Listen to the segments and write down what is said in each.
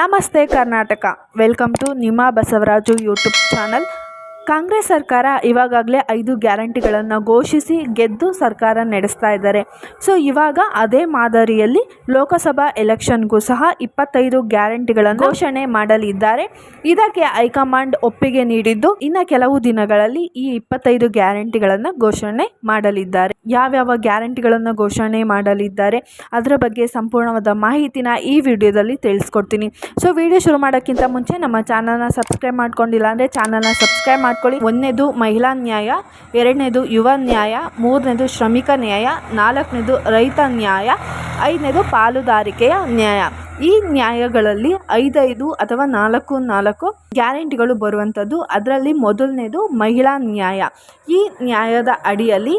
ನಮಸ್ತೆ Karnataka. Welcome to ನಿಮ್ಮ Basavaraju YouTube channel. Congress ಸರ್ಕಾರ ಇವಾಗಲೇ ಐದು ಗ್ಯಾರಂಟಿಗಳನ್ನು ಘೋಷಿಸಿ ಗೆದ್ದು ಸರ್ಕಾರ ನಡೆಸ್ತಾ ಇದ್ದಾರೆ. ಸೊ, ಇವಾಗ ಅದೇ ಮಾದರಿಯಲ್ಲಿ ಲೋಕಸಭಾ ಎಲೆಕ್ಷನ್ಗೂ ಸಹ ಇಪ್ಪತ್ತೈದು ಗ್ಯಾರಂಟಿಗಳನ್ನು ಘೋಷಣೆ ಮಾಡಲಿದ್ದಾರೆ. ಇದಕ್ಕೆ ಹೈಕಮಾಂಡ್ ಒಪ್ಪಿಗೆ ನೀಡಿದ್ದು, ಇನ್ನು ಕೆಲವು ದಿನಗಳಲ್ಲಿ ಈ ಇಪ್ಪತ್ತೈದು ಗ್ಯಾರಂಟಿಗಳನ್ನು ಘೋಷಣೆ ಮಾಡಲಿದ್ದಾರೆ. ಯಾವ್ಯಾವ ಗ್ಯಾರಂಟಿಗಳನ್ನು ಘೋಷಣೆ ಮಾಡಲಿದ್ದಾರೆ, ಅದರ ಬಗ್ಗೆ ಸಂಪೂರ್ಣವಾದ ಮಾಹಿತಿನ ಈ ವಿಡಿಯೋದಲ್ಲಿ ತಿಳಿಸ್ಕೊಡ್ತೀನಿ. ಸೊ, ವಿಡಿಯೋ ಶುರು ಮಾಡೋಕ್ಕಿಂತ ಮುಂಚೆ ನಮ್ಮ ಚಾನಲ್ನ ಸಬ್ಸ್ಕ್ರೈಬ್ ಮಾಡ್ಕೊಂಡಿಲ್ಲ ಅಂದರೆ ಚಾನಲ್ನ ಸಬ್ಸ್ಕ್ರೈಬ್ ಮಾಡ್ಕೊಳ್ಳಿ ಒಂದನೇದು ಮಹಿಳಾ ನ್ಯಾಯ, ಎರಡನೇದು ಯುವ ನ್ಯಾಯ, ಮೂರನೇದು ಶ್ರಮಿಕ ನ್ಯಾಯ, ನಾಲ್ಕನೇದು ರೈತ ನ್ಯಾಯ, ಐದನೇದು ಪಾಲುದಾರಿಕೆಯ ನ್ಯಾಯ. ಈ ನ್ಯಾಯಗಳಲ್ಲಿ ಐದೈದು ಅಥವಾ ನಾಲ್ಕು ನಾಲ್ಕು ಗ್ಯಾರಂಟಿಗಳು ಬರುವಂಥದ್ದು. ಅದರಲ್ಲಿ ಮೊದಲನೇದು ಮಹಿಳಾ ನ್ಯಾಯ. ಈ ನ್ಯಾಯದ ಅಡಿಯಲ್ಲಿ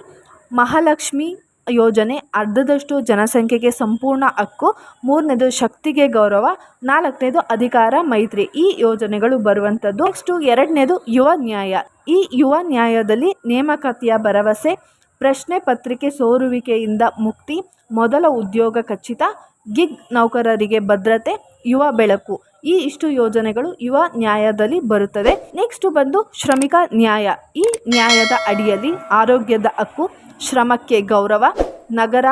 ಮಹಾಲಕ್ಷ್ಮಿ ಯೋಜನೆ ಅರ್ಧದಷ್ಟು ಜನಸಂಖ್ಯೆಗೆ ಸಂಪೂರ್ಣ ಹಕ್ಕು, ಮೂರನೇದು ಶಕ್ತಿಗೆ ಗೌರವ, ನಾಲ್ಕನೇದು ಅಧಿಕಾರ, ಮೈತ್ರಿ ಈ ಯೋಜನೆಗಳು ಬರುವಂಥದ್ದು ನೆಕ್ಸ್ಟು ಎರಡನೇದು ಯುವ ನ್ಯಾಯ. ಈ ಯುವ ನ್ಯಾಯದಲ್ಲಿ ನೇಮಕಾತಿಯ ಭರವಸೆ, ಪ್ರಶ್ನೆ ಪತ್ರಿಕೆ ಸೋರುವಿಕೆಯಿಂದ ಮುಕ್ತಿ, ಮೊದಲ ಉದ್ಯೋಗ ಖಚಿತ, ಗಿಗ್ ನೌಕರರಿಗೆ ಭದ್ರತೆ, ಯುವ ಬೆಳಕು. ಈ ಇಷ್ಟು ಯೋಜನೆಗಳು ಯುವ ನ್ಯಾಯದಲ್ಲಿ ಬರುತ್ತದೆ. ನೆಕ್ಸ್ಟ್ ಬಂದು ಶ್ರಮಿಕ ನ್ಯಾಯ. ಈ ನ್ಯಾಯದ ಅಡಿಯಲ್ಲಿ ಆರೋಗ್ಯದ ಹಕ್ಕು, ಶ್ರಮಕ್ಕೆ ಗೌರವ, ನಗರ,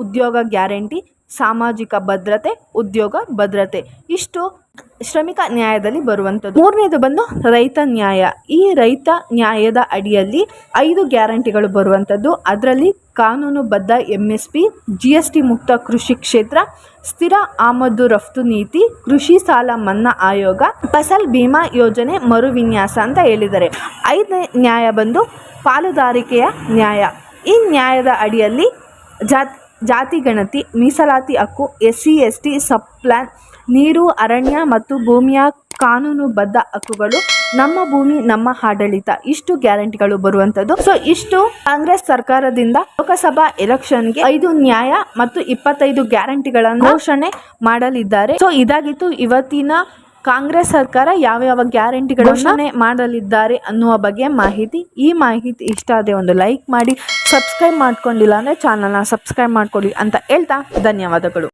ಉದ್ಯೋಗ ಗ್ಯಾರಂಟಿ ಸಾಮಾಜಿಕ ಭದ್ರತೆ, ಉದ್ಯೋಗ ಭದ್ರತೆ. ಇಷ್ಟು ಶ್ರಮಿಕ ನ್ಯಾಯದಲ್ಲಿ ಬರುವಂಥದ್ದು. ಮೂರನೇದು ಬಂದು ರೈತ ನ್ಯಾಯ. ಈ ರೈತ ನ್ಯಾಯದ ಅಡಿಯಲ್ಲಿ ಐದು ಗ್ಯಾರಂಟಿಗಳು ಬರುವಂಥದ್ದು. ಅದರಲ್ಲಿ ಕಾನೂನುಬದ್ಧ M S P G S T ಮುಕ್ತ ಕೃಷಿ ಕ್ಷೇತ್ರ, ಸ್ಥಿರ ಆಮದು ರಫ್ತು ನೀತಿ, ಕೃಷಿ ಸಾಲ ಮನ್ನಾ ಆಯೋಗ, ಫಸಲ್ ಭೀಮಾ ಯೋಜನೆ ಮರುವಿನ್ಯಾಸ ಅಂತ ಹೇಳಿದ್ದಾರೆ. ಐದನೇ ನ್ಯಾಯ ಬಂದು ಪಾಲುದಾರಿಕೆಯ ನ್ಯಾಯ. ಈ ನ್ಯಾಯದ ಅಡಿಯಲ್ಲಿ ಜಾತ್ ಜಾತಿ ಗಣತಿ, ಮೀಸಲಾತಿ ಹಕ್ಕು S C S T sub plan ನೀರು, ಅರಣ್ಯ ಮತ್ತು ಭೂಮಿಯ ಕಾನೂನುಬದ್ಧ ಹಕ್ಕುಗಳು ನಮ್ಮ ಭೂಮಿ, ನಮ್ಮ ಆಡಳಿತ. ಇಷ್ಟು ಗ್ಯಾರಂಟಿಗಳು ಬರುವಂಥದ್ದು ಸೊ ಇಷ್ಟು ಕಾಂಗ್ರೆಸ್ ಸರ್ಕಾರದಿಂದ ಲೋಕಸಭಾ ಎಲೆಕ್ಷನ್ಗೆ ಐದು ನ್ಯಾಯ ಮತ್ತು ಇಪ್ಪತ್ತೈದು ಗ್ಯಾರಂಟಿಗಳನ್ನು ಘೋಷಣೆ ಮಾಡಲಿದ್ದಾರೆ. ಸೊ ಇದಾಗಿತ್ತು ಇವತ್ತಿನ ಕಾಂಗ್ರೆಸ್ ಸರ್ಕಾರ ಯಾವ ಯಾವ ಘೋಷಣೆ ಮಾಡಲಿದ್ದಾರೆ ಅನ್ನುವ ಬಗ್ಗೆ ಮಾಹಿತಿ. ಈ ಮಾಹಿತಿ ಇಷ್ಟ ಆದರೆ ಒಂದು ಲೈಕ್ ಮಾಡಿ ಸಬ್ಸ್ಕ್ರೈಬ್ ಮಾಡ್ಕೊಂಡಿಲ್ಲ ಅಂದರೆ ಚಾನಲ್ನ ಸಬ್ಸ್ಕ್ರೈಬ್ ಮಾಡ್ಕೊಳ್ಳಿ ಅಂತ ಹೇಳ್ತಾ ಧನ್ಯವಾದಗಳು.